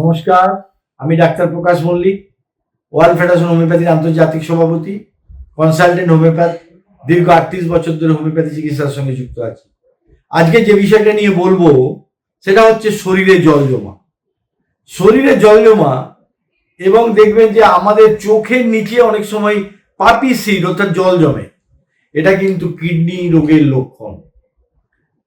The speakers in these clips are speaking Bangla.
নমস্কার, আমি doctor Prakash Mallick, world federation হোমিওপ্যাথির আন্তর্জাতিক সভাপতি, কনসালটেন্ট হোমিওপ্যাথ, দীর্ঘ আটত্রিশ বছর ধরে হোমিওপ্যাথি চিকিৎসার সঙ্গে যুক্ত আছি। আজকে যে বিষয়টা নিয়ে বলব, সেটা হচ্ছে শরীরে জল জমা। শরীরে জল জমা এবং দেখবেন যে আমাদের চোখের নিচে অনেক সময় পাপি সিড অর্থাৎ জল জমে। এটা কিন্তু কিডনি রোগের লক্ষণ।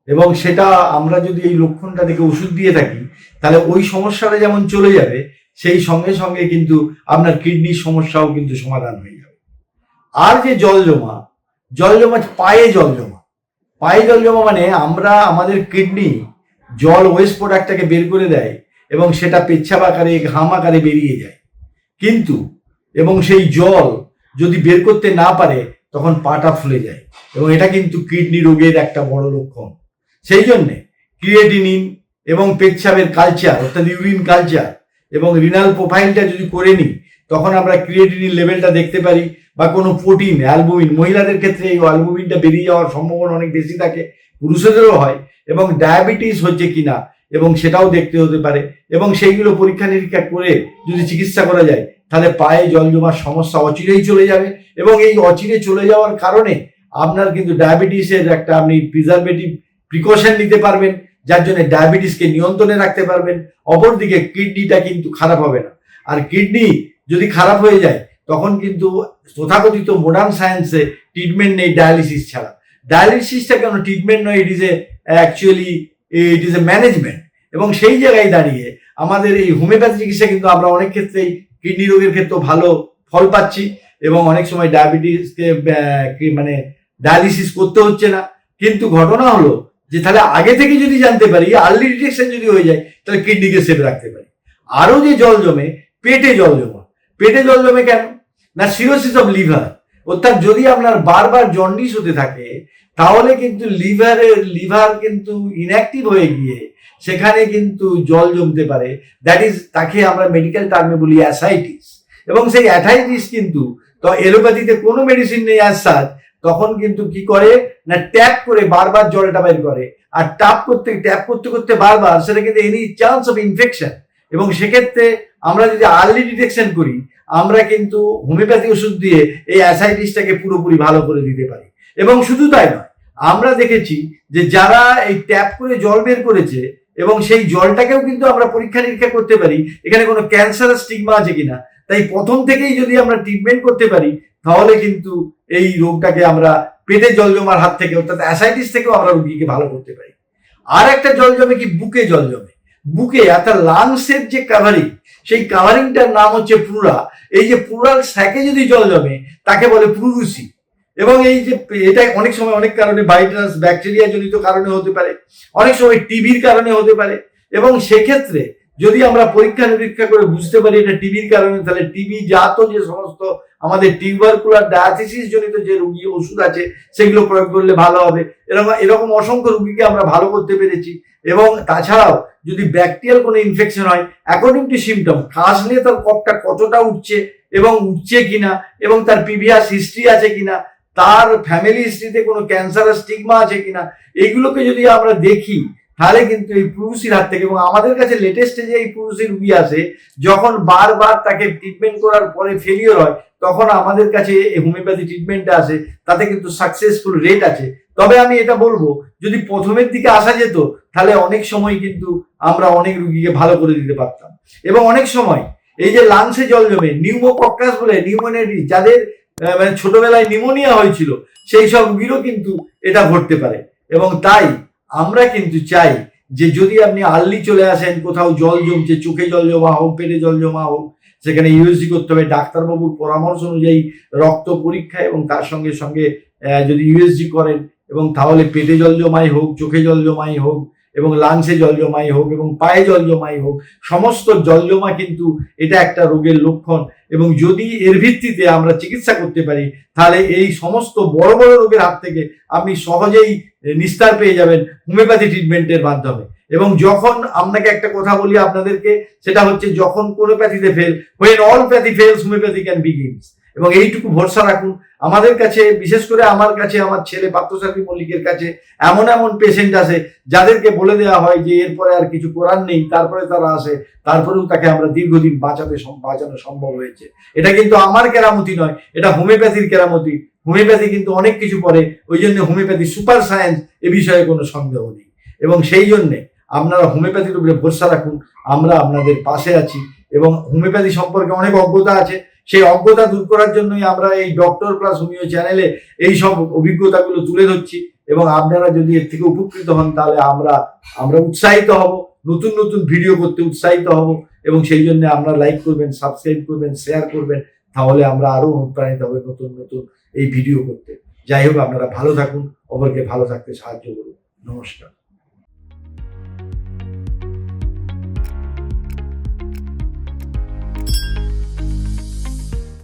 এবং সেটা আমরা যদি এই লক্ষণটা দেখে ওষুধ দিয়ে থাকি তাহলে ওই সমস্যাটা যেমন চলে যাবে, সেই সঙ্গে সঙ্গে কিন্তু আপনার কিডনির সমস্যাও কিন্তু সমাধান হয়ে যাবে। আর যে জল জমা জল জমা পায়ে জল জমা। পায়ে জল জমা মানে আমরা, আমাদের কিডনি জল ওয়েস্ট প্রোডাক্টটাকে বের করে দেয় এবং সেটা পেচ্ছাপ আকারে, ঘাম আকারে বেরিয়ে যায়। কিন্তু, এবং সেই জল যদি বের করতে না পারে, তখন পাটা ফুলে যায়। এবং এটা কিন্তু কিডনি রোগের একটা বড় লক্ষণ। সেই জন্যে ক্রিয়েটিনিন এবং পেচ্ছাপের কালচার অর্থাৎ ইউরিন কালচার এবং রিনাল প্রোফাইলটা যদি করে নিই, তখন আমরা ক্রিয়েটিনিন লেভেলটা দেখতে পারি বা কোনো প্রোটিন অ্যালবুমিন মহিলাদের ক্ষেত্রে এই অ্যালবুমিনটা বেরিয়ে যাওয়ার সম্ভাবনা অনেক বেশি থাকে, পুরুষদেরও হয় এবং ডায়াবেটিস হচ্ছে কিনা এবং সেটাও দেখতে হতে পারে এবং সেইগুলো পরীক্ষা নিরীক্ষা করে যদি চিকিৎসা করা যায়, তাহলে পায়ে জল জমার সমস্যা অচিরেই চলে যাবে এবং এই অচিরে চলে যাওয়ার কারণে আপনার কিন্তু ডায়াবেটিসের একটা আপনি প্রিজারভেটিভ প্রিকশন নিতে পারবেন। যার জন্য ডায়াবেটিসকে নিয়ন্ত্রণে রাখতে পারবেন, অপরদিকে কিডনিটা কিন্তু খারাপ হবে না। আর কিডনি যদি খারাপ হয়ে যায়, তখন কিন্তু তথাকথিত মডার্ন সায়েন্সে ট্রিটমেন্ট নেই ডায়ালিসিস ছাড়া। ডায়ালিসিসটা কেন ট্রিটমেন্ট নয়? It is a actually it is a management এবং সেই জায়গায় দাঁড়িয়ে আমাদের এই হোমিওপ্যাথি চিকিৎসা কিন্তু আমরা অনেক ক্ষেত্রেই কিডনি রোগের ক্ষেত্রে ভালো ফল পাচ্ছি এবং অনেক সময় ডায়াবেটিসকে মানে ডায়ালিসিস করতে হচ্ছে না। কিন্তু ঘটনা হলো যে তাহলে আগে থেকে যদি জানতে পারি আর্লি ডিটেকশন যদি হয়ে যায়, তাহলে কিডনিকে সেভ রাখতে পারি। আরও যে জল জমে, পেটে জল জমা। পেটে জল জমে কেন? না সিরোসিস অফ লিভার অর্থাৎ যদি আপনার বারবার জন্ডিস হতে থাকে, তাহলে কিন্তু লিভারের লিভার কিন্তু ইনঅ্যাক্টিভ হয়ে গিয়ে সেখানে কিন্তু জল জমতে পারে। দ্যাট ইজ তাকে আমরা মেডিকেল টার্মে বলি অ্যাসাইটিস এবং সেই অ্যাথাইটিস কিন্তু, তো এলোপ্যাথিতে কোনো মেডিসিন নেই অ্যাজ সাজ তখন কিন্তু কি করে? না ট্যাপ করে বারবার জলটা বের করে। আর ট্যাপ করতে ট্যাপ করতে করতে বারবার সেটা কিন্তু এনি চান্স অফ ইনফেকশন এবং সেক্ষেত্রে আমরা যদি আর্লি ডিটেকশন করি, আমরা কিন্তু হোমিওপ্যাথি ওষুধ দিয়ে এই অ্যাসাইটিসটাকে পুরোপুরি ভালো করে দিতে পারি। এবং শুধু তাই নয়, আমরা দেখেছি যে যারা এই ট্যাপ করে জল বের করেছে এবং সেই জলটাকেও কিন্তু আমরা পরীক্ষা নিরীক্ষা করতে পারি, এখানে কোনো ক্যান্সারের স্টিগমা আছে কিনা? তাই প্রথম থেকেই যদি আমরা ট্রিটমেন্ট করতে পারি তাহলে কিন্তু এই রোগটাকে আমরা পেটে জল জমার হাত থেকে, অর্থাৎ অ্যাসাইটিস থেকেও আমরা রোগীকে ভালো করতে পারি। আর একটা জল জমে কি? বুকে জল জমে। বুকে, অর্থাৎ লাংসের যে কাভারিং সেই কাভারিংটার নাম হচ্ছে পুরা এই যে পুরাল স্যাকে যদি জল জমে, তাকে বলে পুরুসি এবং এই যে এটা অনেক সময় অনেক কারণে ভাইরাস ব্যাকটেরিয়া জনিত কারণে হতে পারে, অনেক সময় টিভির কারণে হতে পারে। এবং সেক্ষেত্রে যদি আমরা পরীক্ষা নিরীক্ষা করে বুঝতে পারি এটা টিভির কারণে, তাহলে টিভি জাত যে সমস্ত আমাদের টিউবারকুলার ডায়াথিসিস জনিত যে রুগী, ওষুধ আছে, সেগুলো প্রয়োগ করলে ভালো হবে। এরকম এরকম অসংখ্য রুগীকে আমরা ভালো করতে পেরেছি। এবং তাছাড়াও যদি ব্যাকটেরিয়াল কোনো ইনফেকশন হয় অ্যাকর্ডিং টু সিমটম খাসলে তার কপটা কতটা উঠছে এবং উঠছে কিনা, এবং তার প্রিভিয়াস হিস্ট্রি আছে কিনা, তার ফ্যামিলি হিস্ট্রিতে কোনো ক্যান্সারের স্টিগমা আছে কিনা এইগুলোকে যদি আমরা দেখি তাহলে কিন্তু এই পুরুষির হাত থেকে এবং আমাদের কাছে লেটেস্টে যে এই পুরুষের রুগী আসে, যখন বারবার তাকে ট্রিটমেন্ট করার পরে ফেলিওর হয়, তখন আমাদের কাছে এই হোমিওপ্যাথি ট্রিটমেন্টটা আসে, তাতে কিন্তু সাকসেসফুল রেট আছে। তবে আমি এটা বলব, যদি প্রথমের দিকে আসা যেত, তাহলে অনেক সময় কিন্তু আমরা অনেক রুগীকে ভালো করে দিতে পারতাম। এবং অনেক সময় এই যে লাংসে জল জমে নিউমোকক্কাস বলে নিউমোনিয়াটি যাদের মানে ছোটবেলায় নিউমোনিয়া হয়েছিল, সেই সব রুগীরও কিন্তু এটা ঘটতে পারে। এবং তাই আমরা কিন্তু চাই যে যদি আপনি আর্লি চলে আসেন, কোথাও জল জমছে, চোখে জল জমা হোক, পেটে জল জমা হোক, সেখানে ইউএসজি করতে হবে, ডাক্তারবাবুর পরামর্শ অনুযায়ী রক্ত পরীক্ষা এবং তার সঙ্গে সঙ্গে যদি ইউএসজি করেন এবং তাহলে পেটে জল জমাই হোক, চোখে জল জমাই হোক এবং লাংসে জল জমাই হোক এবং পায়ে জল জমাই হোক, সমস্ত জল জমা কিন্তু এটা একটা রোগের লক্ষণ। এবং যদি এর ভিত্তিতে আমরা চিকিৎসা করতে পারি, তাহলে এই সমস্ত বড় বড় রোগের হাত থেকে আপনি সহজেই নিস্তার পেয়ে যাবেন হোমিওপ্যাথি ট্রিটমেন্টের মাধ্যমে। এবং যখন আপনাকে একটা কথা বলি আপনাদেরকে, সেটা হচ্ছে যখন কোনো প্যাথিতে fail when all pathy fails homoeopathy can begins এবং এইটুকু ভরসা রাখুন। আমাদের কাছে, বিশেষ করে আমার কাছে, আমার ছেলে পার্থসারথী মল্লিকের কাছে এমন এমন পেশেন্ট আসে, যাদেরকে বলে দেওয়া হয় যে এরপরে আর কিছু করার নেই, তারপরে তারা আসে, তারপরেও তাকে আমরা দীর্ঘদিন বাঁচাতে বাঁচানো সম্ভব হয়েছে। এটা কিন্তু আমার কেরামতি নয়, এটা হোমিওপ্যাথির কেরামতি। হোমিওপ্যাথি কিন্তু অনেক কিছু পড়ে ওই জন্য হোমিওপ্যাথি সুপার সায়েন্স এ বিষয়ে কোনো সন্দেহ নেই। এবং সেই জন্যে আপনারা হোমিওপ্যাথির উপরে ভরসা রাখুন, আমরা আপনাদের পাশে আছি এবং হোমিওপ্যাথি সম্পর্কে অনেক অজ্ঞতা আছে সেই অজ্ঞতা দূর করার জন্যই আমরা এই ডক্টর প্লাস হোমিও চ্যানেলে এই সব অভিজ্ঞতাগুলো তুলে ধরছি এবং আপনারা যদি এর থেকে উপকৃত হন, তাহলে আমরা আমরা উৎসাহিত হব, নতুন নতুন ভিডিও করতে উৎসাহিত হব এবং সেই জন্য আপনারা লাইক করবেন সাবস্ক্রাইব করবেন শেয়ার করবেন, তাহলে আমরা আরও অনুপ্রাণিত হবে নতুন নতুন এই ভিডিও করতে। যাই হোক, আপনারা ভালো থাকুন, অপরকে ভালো থাকতে সাহায্য করুন। নমস্কার।